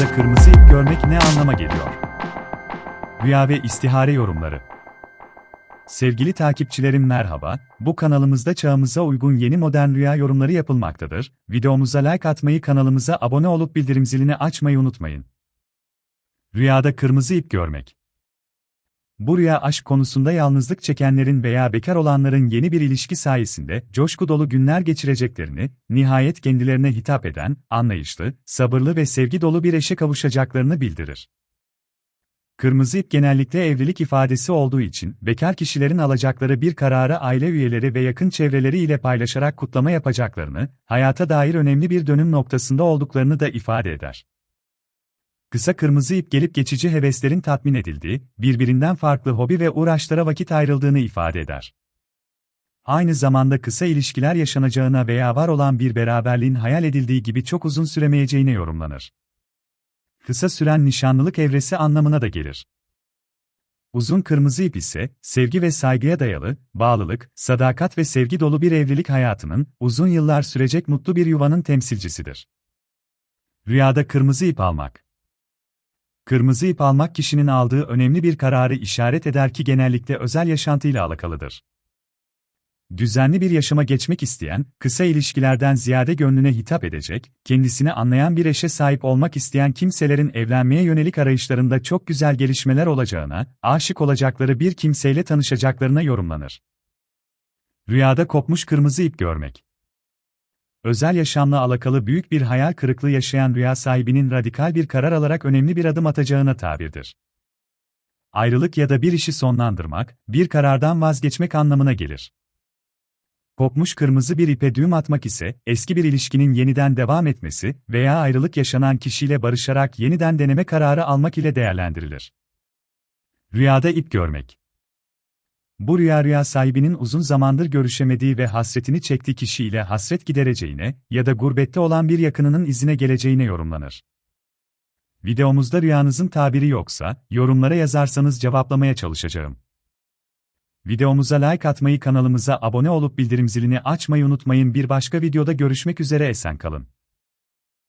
Rüyada kırmızı ip görmek ne anlama geliyor? Rüya ve istihare yorumları. Sevgili takipçilerim merhaba, bu kanalımızda çağımıza uygun yeni modern rüya yorumları yapılmaktadır. Videomuza like atmayı, kanalımıza abone olup bildirim zilini açmayı unutmayın. Rüyada kırmızı ip görmek. Bu rüya aşk konusunda yalnızlık çekenlerin veya bekar olanların yeni bir ilişki sayesinde coşku dolu günler geçireceklerini, nihayet kendilerine hitap eden, anlayışlı, sabırlı ve sevgi dolu bir eşe kavuşacaklarını bildirir. Kırmızı ip genellikle evlilik ifadesi olduğu için, bekar kişilerin alacakları bir kararı aile üyeleri ve yakın çevreleri ile paylaşarak kutlama yapacaklarını, hayata dair önemli bir dönüm noktasında olduklarını da ifade eder. Kısa kırmızı ip gelip geçici heveslerin tatmin edildiği, birbirinden farklı hobi ve uğraşlara vakit ayrıldığını ifade eder. Aynı zamanda kısa ilişkiler yaşanacağına veya var olan bir beraberliğin hayal edildiği gibi çok uzun süremeyeceğine yorumlanır. Kısa süren nişanlılık evresi anlamına da gelir. Uzun kırmızı ip ise, sevgi ve saygıya dayalı, bağlılık, sadakat ve sevgi dolu bir evlilik hayatının, uzun yıllar sürecek mutlu bir yuvanın temsilcisidir. Rüyada kırmızı ip almak Kırmızı ip almak kişinin aldığı önemli bir kararı işaret eder ki genellikle özel yaşantıyla alakalıdır. Düzenli bir yaşama geçmek isteyen, kısa ilişkilerden ziyade gönlüne hitap edecek, kendisini anlayan bir eşe sahip olmak isteyen kimselerin evlenmeye yönelik arayışlarında çok güzel gelişmeler olacağına, aşık olacakları bir kimseyle tanışacaklarına yorumlanır. Rüyada kopmuş kırmızı ip görmek özel yaşamla alakalı büyük bir hayal kırıklığı yaşayan rüya sahibinin radikal bir karar alarak önemli bir adım atacağına tabirdir. Ayrılık ya da bir işi sonlandırmak, bir karardan vazgeçmek anlamına gelir. Kopmuş kırmızı bir ipe düğüm atmak ise, eski bir ilişkinin yeniden devam etmesi veya ayrılık yaşanan kişiyle barışarak yeniden deneme kararı almak ile değerlendirilir. Rüyada ip görmek bu rüya rüya sahibinin uzun zamandır görüşemediği ve hasretini çektiği kişiyle hasret gidereceğine ya da gurbette olan bir yakınının izine geleceğine yorumlanır. Videomuzda rüyanızın tabiri yoksa, yorumlara yazarsanız cevaplamaya çalışacağım. Videomuza like atmayı kanalımıza abone olup bildirim zilini açmayı unutmayın bir başka videoda görüşmek üzere esen kalın.